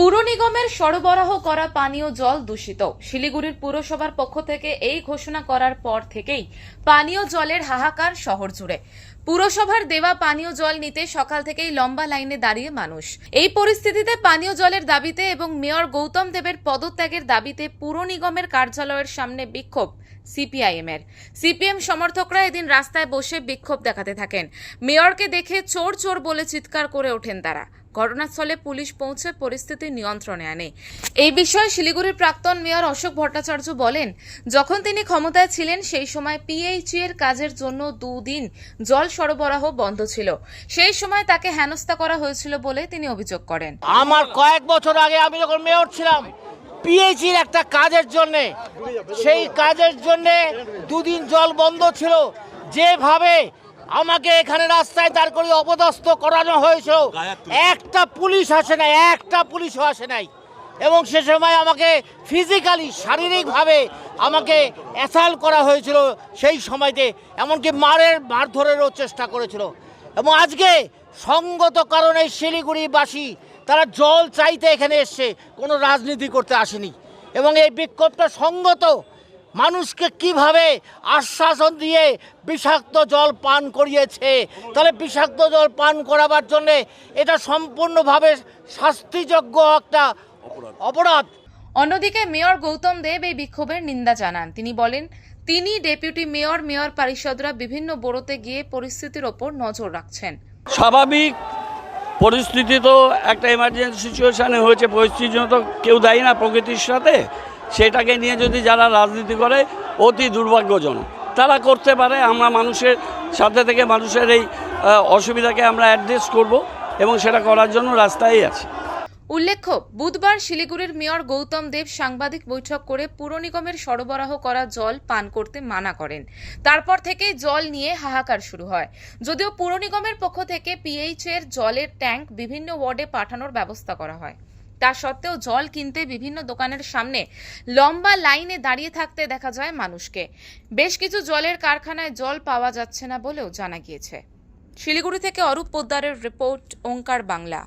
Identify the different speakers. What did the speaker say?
Speaker 1: পুর নিগমের সরবরাহ করা পানীয় জল দূষিত। শিলিগুড়ির পুরসভার পক্ষ থেকে এই ঘোষণা করার পর থেকেই পানীয় জলের হাহাকার শহর জুড়ে। পুরসভার দেওয়া পানীয় জল নিতে সকাল থেকেই লম্বা লাইনে দাঁড়িয়ে মানুষ। এই পরিস্থিতিতে পানীয় জলের দাবিতে এবং মেয়র গৌতম দেবের পদত্যাগের দাবিতে পুর নিগমের কার্যালয়ের সামনে বিক্ষোভ সিপিআইএম এর সিপিএম সমর্থকরা এদিন রাস্তায় বসে বিক্ষোভ দেখাতে থাকেন। মেয়রকে দেখে চোর চোর বলে চিৎকার করে ওঠেন তারা। ঘটনাস্থলে পুলিশ পৌঁছে পরিস্থিতি নিয়ন্ত্রণে আনে। এই বিষয়ে শিলিগুড়ির প্রাক্তন মেয়র অশোক ভট্টাচার্য বলেন, যখন তিনি ক্ষমতায় ছিলেন, সেই সময় পিএইচই এর কাজের জন্য দুদিন জল সরবরাহ বন্ধ ছিল। সেই সময় তাকে হেনস্থা করা হয়েছিল বলে তিনি অভিযোগ করেন।
Speaker 2: আমার কয়েক বছর আগে আমি যখন মেয়র ছিলাম পিএইচির একটা কাজের জন্যে, সেই কাজের জন্যে দুদিন জল বন্ধ ছিল। যেভাবে আমাকে এখানে রাস্তায় দাঁড় করে অপদস্থ করানো হয়েছিল একটা পুলিশ আসে নাই একটা পুলিশও আসে নাই। এবং সে সময় আমাকে ফিজিক্যালি শারীরিকভাবে আমাকে অ্যাসাল করা হয়েছিল। সেই সময়তে এমনকি মারের মারধরেরও চেষ্টা করেছিল। এবং আজকে সঙ্গত কারণে শিলিগুড়িবাসী তারা জল চাইতে এখানে এসছে কোনো রাজনীতি করতে আসেনি। এবং এই বিক্ষোভটা সঙ্গত মানুষকে কীভাবে আশ্বাসন দিয়ে বিষাক্ত জল পান করিয়েছে? তাহলে বিষাক্ত জল পান করাবার জন্যে এটা সম্পূর্ণভাবে শাস্তিযোগ্য একটা অপরাধ।
Speaker 1: অন্যদিকে মেয়র গৌতম দেব এই বিক্ষোভের নিন্দা জানান। তিনি বলেন তিনি ডেপুটি মেয়র মেয়র পরিষদরা বিভিন্ন বোরোতে গিয়ে পরিস্থিতির ওপর নজর রাখছেন।
Speaker 3: স্বাভাবিক পরিস্থিতি তো একটা এমার্জেন্সি সিচুয়েশানে হয়েছে পরিস্থিতির জন্য তো কেউ দায়ী না প্রকৃতির সাথে। সেটাকে নিয়ে যদি যারা রাজনীতি করে, অতি দুর্ভাগ্যজনক। তারা করতে পারে, আমরা মানুষের সাথে থেকে মানুষের এই অসুবিধাকে আমরা অ্যাড্রেস করব এবং সেটা করার জন্য রাস্তায় আছে।
Speaker 1: উল্লেখ্য, বুধবার শিলিগুড়ির মেয়র গৌতম দেব সাংবাদিক বৈঠক করে পুর নিগমের সরবরাহ করা জল পান করতে মানা করেন। তারপর থেকেই জল নিয়ে হাহাকার শুরু হয়। যদিও পুর নিগমের পক্ষ থেকে পিএইচ এর জলের ট্যাঙ্ক বিভিন্ন ওয়ার্ডে পাঠানোর ব্যবস্থা করা হয়। তা সত্ত্বেও জল কিনতে বিভিন্ন দোকানের সামনে লম্বা লাইনে দাঁড়িয়ে থাকতে দেখা যায় মানুষকে। বেশ কিছু জলের কারখানায় জল পাওয়া যাচ্ছে না বলেও জানা গিয়েছে। শিলিগুড়ি থেকে অরূপ পোদ্দারের রিপোর্ট, ওঙ্কার বাংলা।